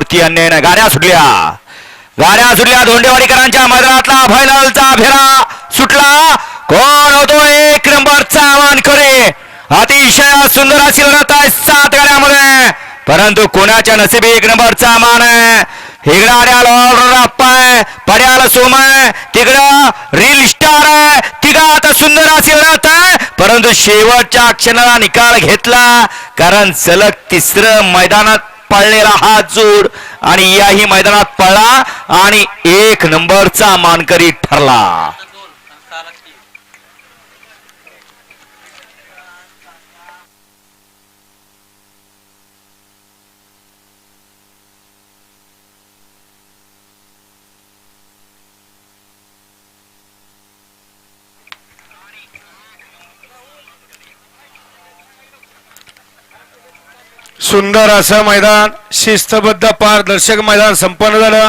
वरती अन्याय गाड्या सुटल्या. गाड्या सुटल्या. धोंडेवाडीकरांच्या मैदानातला फायनलचा फेरा सुटला. कोण होतो एक नंबरचा करे अतिशय सुंदर अशी लढत आहे सात गाड्यामध्ये परंतु कोणाच्या नशिबी एक नंबरचा मान आहे? इकडं आड्याल ऑर्डर आहे. सोम आहे. तिकडं रील स्टार आहे. आता सुंदर अशी लढत आहे. परंतु शेवटच्या क्षणाला निकाल घेतला. कारण सलग तिसरं मैदानात पळलेला हा जोड आणि याही मैदानात पळला आणि एक नंबरचा मानकरी ठरला. सुंदर असं मैदान शिस्तबद्ध पारदर्शक मैदान संपन्न झालं.